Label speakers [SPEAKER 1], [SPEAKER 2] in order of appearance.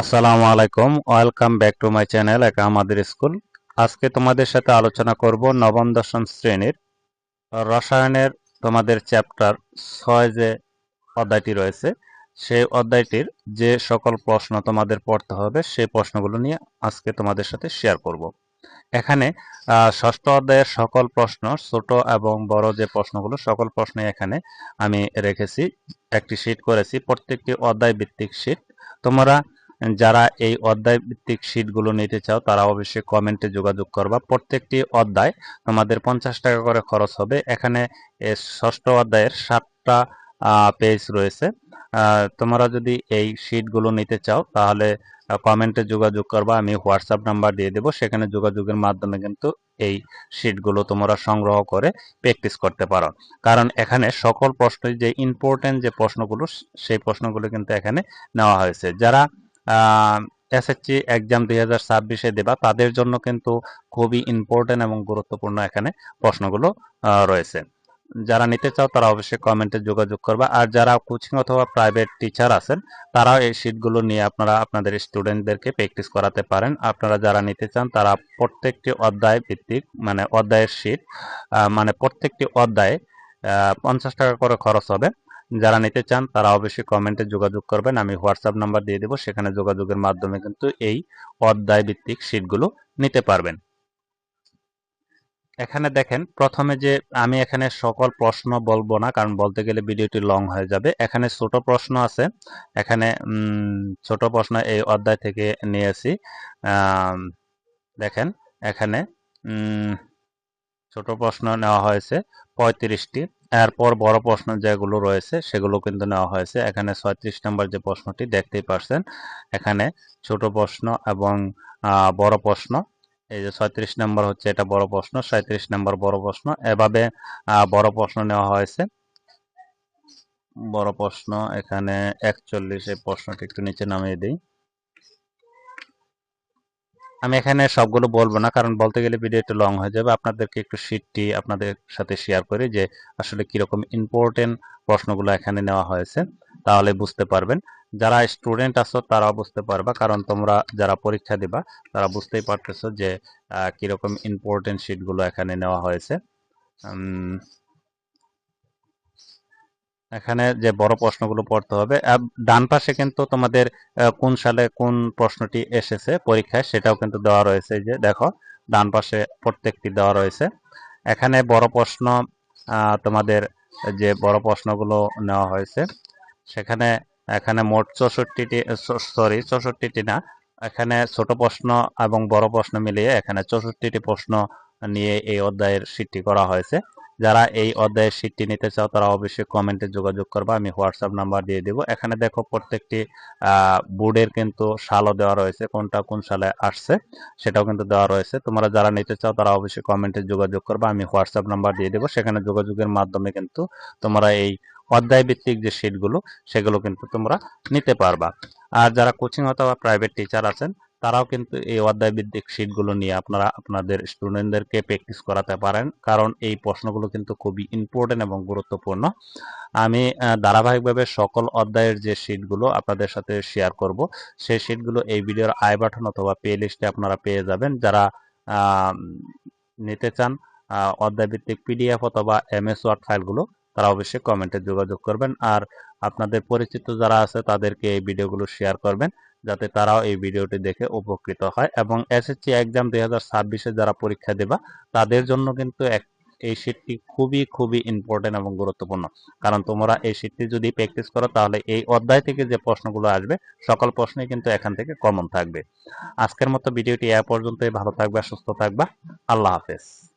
[SPEAKER 1] আসসালামু আলাইকুম। Welcome back to my channel একা আমাদের স্কুল। আজকে তোমাদের সাথে আলোচনা করব নবম দশম শ্রেণির রসায়নের তোমাদের চ্যাপ্টার ছয় যে অধ্যায়টি রয়েছে, সেই অধ্যায়টির যে সকল প্রশ্ন তোমাদের পড়তে হবে, সেই প্রশ্নগুলো নিয়ে আজকে তোমাদের সাথে শেয়ার করব। এখানে ষষ্ঠ অধ্যায়ের সকল প্রশ্ন, ছোট এবং বড় যে প্রশ্নগুলো, সকল প্রশ্ন এখানে আমি রেখেছি, একটি শীট করেছি, প্রত্যেকটি অধ্যায় ভিত্তিক শীট তোমরা যারা এই অধ্যায় ভিত্তিক শীটগুলো নিতে চাও, তারা অবশ্যই কমেন্টে যোগাযোগ করবা। প্রত্যেকটি অধ্যায় তোমাদের পঞ্চাশ টাকা করে খরচ হবে। এখানে ষষ্ঠ অধ্যায়ের সাতটা পেজ রয়েছে। তোমরা যদি এই শীটগুলো নিতে চাও, তাহলে কমেন্টে যোগাযোগ করবা। আমি হোয়াটসঅ্যাপ নাম্বার দিয়ে দেবো। সেখানে যোগাযোগের মাধ্যমে কিন্তু এই শীটগুলো তোমরা সংগ্রহ করে প্র্যাকটিস করতে পারো। কারণ এখানে সকল প্রশ্নই যে ইম্পর্টেন্ট যে প্রশ্নগুলো সেই প্রশ্নগুলো কিন্তু এখানে নেওয়া হয়েছে। যারা এসএসসি এক্সাম দুই হাজার ছাব্বিশে দেবা। তাদের জন্য কিন্তু খুবই ইম্পর্টেন্ট এবং গুরুত্বপূর্ণ এখানে প্রশ্নগুলো রয়েছে। যারা নিতে চাও তারা অবশ্যই কমেন্টে যোগাযোগ করবে। আর যারা কোচিং অথবা প্রাইভেট টিচার আছেন, তারাও এই শীটগুলো নিয়ে আপনারা আপনাদের স্টুডেন্টদেরকে প্র্যাকটিস করাতে পারেন। আপনারা যারা নিতে চান, তারা প্রত্যেকটি অধ্যায় ভিত্তিক মানে অধ্যায়ের শীট মানে প্রত্যেকটি অধ্যায়ে পঞ্চাশ টাকা করে খরচ হবে। যারা নিতে চান, তারা অবশ্যই কমেন্টে যোগাযোগ করবেন। আমি হোয়াটসঅ্যাপ নাম্বার দিয়ে দেবো। সেখানে যোগাযোগের মাধ্যমে কিন্তু এই অধ্যায় ভিত্তিক শীটগুলো নিতে পারবেন। এখানে দেখেন, প্রথমে যে আমি এখানে সকল প্রশ্ন বলব না, কারণ বলতে গেলে ভিডিওটি লং হয়ে যাবে। এখানে ছোট প্রশ্ন আছে। এখানে ছোট প্রশ্ন এই অধ্যায় থেকে নিয়েছি। দেখেন, এখানে ছোট প্রশ্ন নেওয়া হয়েছে পঁয়ত্রিশটি। এরপর বড় প্রশ্ন যেগুলো রয়েছে, সেগুলো কিন্তু নেওয়া হয়েছে। এখানে ছয়ত্রিশ নম্বর যে প্রশ্নটি দেখতেই পারছেন, এখানে ছোট প্রশ্ন এবং বড় প্রশ্ন। এই যে ছয়ত্রিশ নম্বর হচ্ছে এটা বড় প্রশ্ন সাঁত্রিশ নম্বর বড় প্রশ্ন। এভাবে বড় প্রশ্ন নেওয়া হয়েছে। বড় প্রশ্ন এখানে একচল্লিশ, এই প্রশ্নটি একটু নিচে নামিয়ে দিই। আমি এখানে সবগুলো বলব না, কারণ বলতে গেলে ভিডিও একটু লং হয়ে যাবে। আপনাদেরকে একটু শীটটি আপনাদের সাথে শেয়ার করি যে আসলে কীরকম ইম্পর্টেন্ট প্রশ্নগুলো এখানে নেওয়া হয়েছে, তাহলে বুঝতে পারবেন। যারা স্টুডেন্ট আছো, তারাও বুঝতে পারবা, কারণ তোমরা যারা পরীক্ষা দিবা, তারা বুঝতেই পারতেছো যে কীরকম ইম্পর্টেন্ট শীটগুলো এখানে নেওয়া হয়েছে। এখানে যে বড় প্রশ্নগুলো পড়তে হবে। ডান পাশে কিন্তু তোমাদের কোন সালে কোন প্রশ্নটি এসেছে পরীক্ষায় সেটাও কিন্তু দেওয়া রয়েছে যে, দেখো, ডান পাশে প্রত্যেকটি দেওয়া রয়েছে। এখানে বড় প্রশ্ন তোমাদের যে বড় প্রশ্নগুলো নেওয়া হয়েছে, সেখানে, এখানে মোট চৌষট্টিটি সরি, চৌষট্টিটি না, এখানে ছোট প্রশ্ন এবং বড় প্রশ্ন মিলিয়ে এখানে চৌষট্টিটি প্রশ্ন নিয়ে এই অধ্যায়ের শীটটি করা হয়েছে। যারা এই অধ্যায়ের শীটটি নিতে চাও, তারা অবশ্যই কমেন্টে যোগাযোগ করবা, আমি হোয়াটসঅ্যাপ নাম্বার দিয়ে দেবো। এখানে দেখো প্রত্যেকটি বোর্ডের কিন্তু সালও দেওয়া রয়েছে, কোনটা কোন সালে আসছে সেটাও কিন্তু দেওয়া রয়েছে। তোমরা যারা নিতে চাও, তারা অবশ্যই কমেন্টে যোগাযোগ করবা, আমি হোয়াটসঅ্যাপ নাম্বার দিয়ে দেবো। সেখানে যোগাযোগের মাধ্যমে কিন্তু তোমরা এই অধ্যায় ভিত্তিক যে শীটগুলো সেগুলো কিন্তু তোমরা নিতে পারবা। আর যারা কোচিং অথবা প্রাইভেট টিচার আছেন তারাও কিন্তু এই অধ্যায় ভিত্তিক শীটগুলো নিয়ে আপনারা আপনাদের স্টুডেন্টদেরকে প্র্যাকটিস করাতে পারেন। কারণ এই প্রশ্নগুলো কিন্তু খুবই ইম্পর্টেন্ট এবং গুরুত্বপূর্ণ। আমি ধারাবাহিকভাবে সকল অধ্যায়ের যে শীটগুলো আপনাদের সাথে শেয়ার করব সেই শীটগুলো এই ভিডিওর আই বাটন অথবা পে লিস্টে আপনারা পেয়ে যাবেন। যারা নিতে চান আহ, অধ্যায় ভিত্তিক পিডিএফ অথবা এমএস ওয়ার্ড ফাইলগুলো তারা অবশ্যই কমেন্টে যোগাযোগ করবেন। আর আপনাদের পরিচিত যারা আছে তাদেরকে এই ভিডিওগুলো শেয়ার করবেন। যাতে তারাও এই ভিডিওটি দেখে উপকৃত হয় এবং এসএসসি এক্সাম দুই হাজার ছাব্বিশে যারা পরীক্ষা দেবা, তাদের জন্য কিন্তু এক, এই শীটটি খুবই খুবই ইম্পর্টেন্ট এবং গুরুত্বপূর্ণ। কারণ তোমরা এই শীটটি যদি প্র্যাকটিস করো, তাহলে এই অধ্যায় থেকে যে প্রশ্নগুলো আসবে, সকল প্রশ্নই কিন্তু এখান থেকে কমন থাকবে। আজকের মতো ভিডিওটি এ পর্যন্তই। ভালো থাকবে, সুস্থ থাকবা। আল্লাহ হাফেজ।